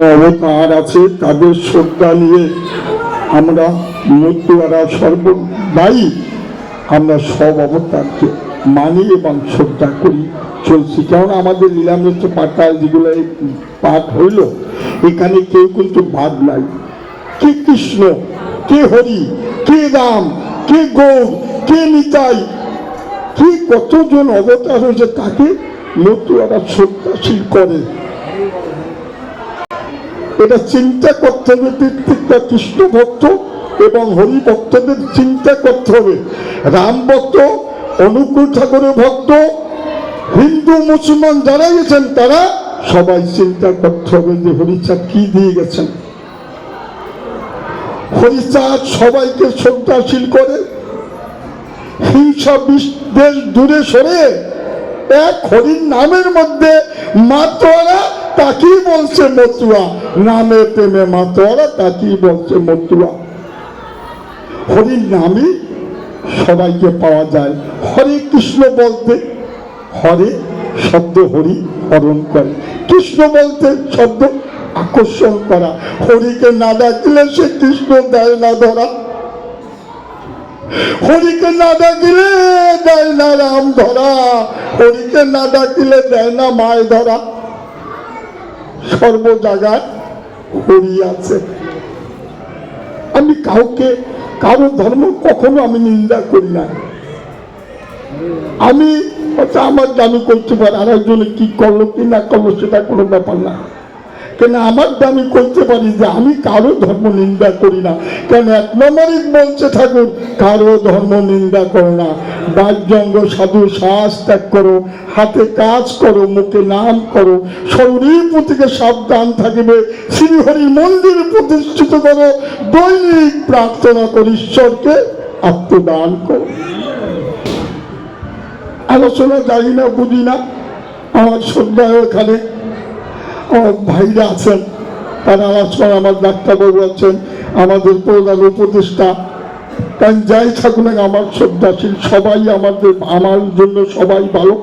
অবতার আছে, তাদের শ্রদ্ধা নিয়ে আমরা মৃত্যুয়ারা সর্বদাই আমরা সব অবতারকে মানি এবং শ্রদ্ধা করি, চলছি। কারণ আমাদের লীলামৃত পাঠায় যেগুলো পাঠ হইল, এখানে কেউ কিন্তু বাদ নাই। কে কৃষ্ণ, কে হরি, কে রাম, কে গৌর, কে নিতাই, কি কতজন অবতার হয়েছে তাকে মৃত্যু মৃত্যুয়ারা শ্রদ্ধাশীল করে। এটা চিন্তা করতে হবে প্রত্যেকটা কৃষ্ণ ভক্ত এবং হরি ভক্তদের চিন্তা করতে হবে। রাম ভক্ত, অনুকূল ঠাকুরের ভক্ত, হিন্দু, মুসলমান যারা গেছেন তারা সবাই চিন্তা করতে হবে যে হরিচাঁদ কি দিয়ে গেছেন। হরিচাঁদ সবাইকে শ্রদ্ধাশীল করে, হিংসা বিদ্বেষ দূরে সরে এক হরির নামের মধ্যে মাতোয়ারা তাকেই বলছে মতুয়া নামে প্রেমে মাতোয়ারা তাকেই বলছে মতুয়া হরির নামই সবাইকে পাওয়া যায়। হরে কৃষ্ণ বলতে হরে, শব্দ হরি হরণ করে। কৃষ্ণ বলতে শব্দ আকর্ষণ করা। হরিকে না ডাকলে সে কৃষ্ণ দেয় না ধরা। হরিকে না ডাকিলে দেয় না রাম ধরা। হরিকে না ডাকিলে দেয় না মায় ধরা। সর্ব জায়গায় আছে আমি কাউকে কারও ধর্ম কখনো আমি নিন্দা করি না আমি আমার দামি করতে পারি আর একজনে কি করল, কি না করল, সেটা কোনো ব্যাপার না। কেন আমার দামি করতে পারি যে আমি কারও ধর্ম নিন্দা করি না? কেন এক নম্বরই বলছে, ঠাকুর, কারও ধর্ম নিন্দা করো না। বাহ্যঙ্গ সাধু শ্বাস ত্যাগ করো। হাতে কাজ করো, মুখে নাম করো। শরীর প্রতিকে সাবধান থাকিবে। শ্রীহরি মন্দির প্রতিষ্ঠিত করো। দৈনিক প্রার্থনা করি, ঈশ্বরকে আত্মদান করো। আলোচনা জানি না, বুঝি না। আমার শ্রদ্ধা এখানে ভাইরা আছেন, তারা করে আমার ডাক্তারবাবু আছেন আমাদের প্রধান উপদেষ্টা, তাই যাই থাকুন আমার শ্রদ্ধাশীল, সবাই আমাদের, আমার জন্য সবাই ভালো।